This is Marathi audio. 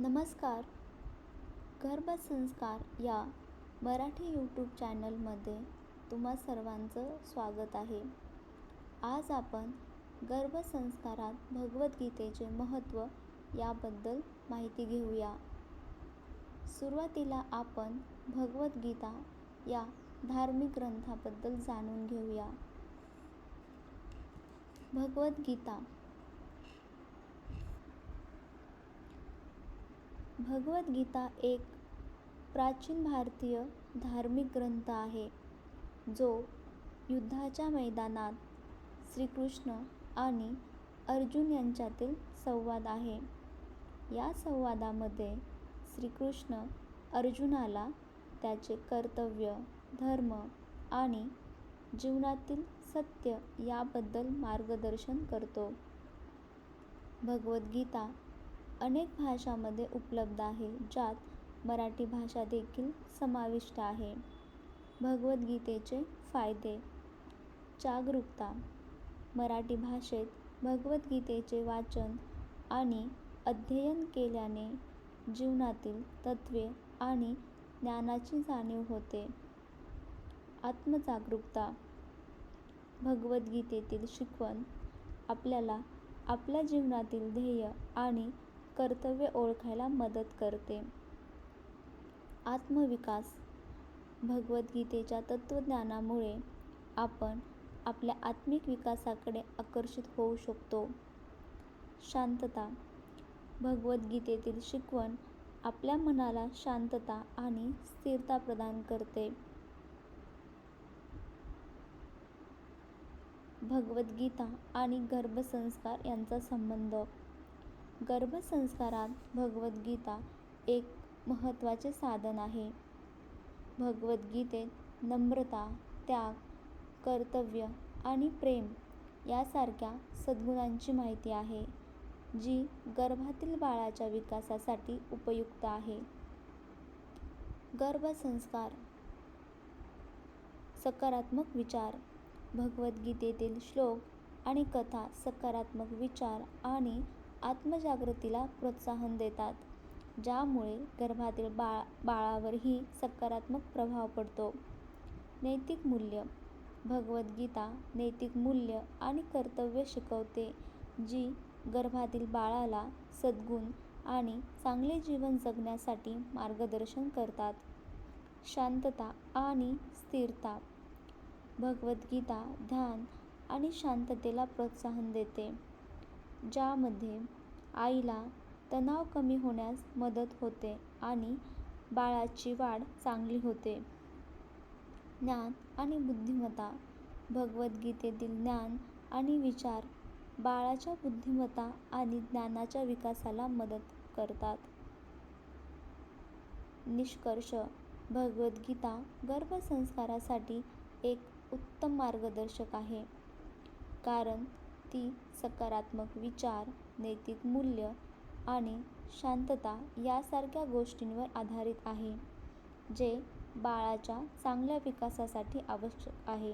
नमस्कार. गर्भसंस्कार या मराठी यूट्यूब चॅनलमध्ये तुम्हा सर्वांचं स्वागत आहे. आज आपण गर्भसंस्कारात भगवद्गीतेचे महत्त्व याबद्दल माहिती घेऊया. सुरुवातीला आपण भगवद्गीता या धार्मिक ग्रंथाबद्दल जाणून घेऊया. भगवद्गीता भगवद्गीता एक प्राचीन भारतीय धार्मिक ग्रंथ आहे जो युद्धाच्या मैदानात श्रीकृष्ण आणि अर्जुन यांच्यातील संवाद आहे. या संवादामध्ये श्रीकृष्ण अर्जुनाला त्याचे कर्तव्य धर्म आणि जीवनातील सत्य याबद्दल मार्गदर्शन करतो. भगवद्गीता अनेक भाषांमध्ये उपलब्ध आहे ज्यात मराठी भाषा देखील समाविष्ट आहे. भगवद्गीतेचे फायदे. जागरूकता. मराठी भाषेत भगवद्गीतेचे वाचन आणि अध्ययन केल्याने जीवनातील तत्त्वे आणि ज्ञानाची जाणीव होते. आत्मजागरूकता. भगवद्गीतेतील शिकवण आपल्याला आपल्या जीवनातील ध्येय आणि कर्तव्य ओळखायला मदत करते. आत्मविकास. भगवद्गीतेच्या तत्त्वज्ञानामुळे आपण आपल्या आत्मिक विकासाकडे आकर्षित होऊ शकतो. शांतता. भगवद्गीतेतील शिकवण आपल्या मनाला शांतता आणि स्थिरता प्रदान करते. भगवद्गीता आणि गर्भसंस्कार यांचा संबंध. गर्भसंस्कारात भगवद्गीता एक महत्त्वाचे साधन आहे. भगवद्गीतेत नम्रता त्याग कर्तव्य आणि प्रेम यासारख्या सद्गुणांची माहिती आहे जी गर्भातील बाळाच्या विकासासाठी उपयुक्त आहे. गर्भसंस्कार सकारात्मक विचार भगवद्गीतेतील श्लोक आणि कथा सकारात्मक विचार आणि आत्मजागृतीला प्रोत्साहन देतात ज्यामुळे गर्भातील बाळ बाळावरही सकारात्मक प्रभाव पडतो. नैतिक मूल्य भगवद्गीता नैतिक मूल्य आणि कर्तव्य शिकवते जी गर्भातील बाळाला सद्गुण आणि चांगले जीवन जगण्यासाठी मार्गदर्शन करतात. शांतता आणि स्थिरता भगवद्गीता ध्यान आणि शांततेला प्रोत्साहन देते. ज्यामध्ये आईला तणाव कमी होण्यास मदत होते आणि बाळाची वाढ चांगली होते. ज्ञान आणि बुद्धिमत्ता. भगवद्गीतेतील ज्ञान आणि विचार बाळाच्या बुद्धिमत्ता आणि ज्ञानाच्या विकासाला मदत करतात. निष्कर्ष. भगवद्गीता गर्भसंस्कारासाठी एक उत्तम मार्गदर्शक आहे. कारण ती सकारात्मक विचार नैतिक मूल्य आणि शांतता यासारख्या गोष्टींवर आधारित आहे जे बाळाच्या चांगल्या विकासासाठी आवश्यक आहे.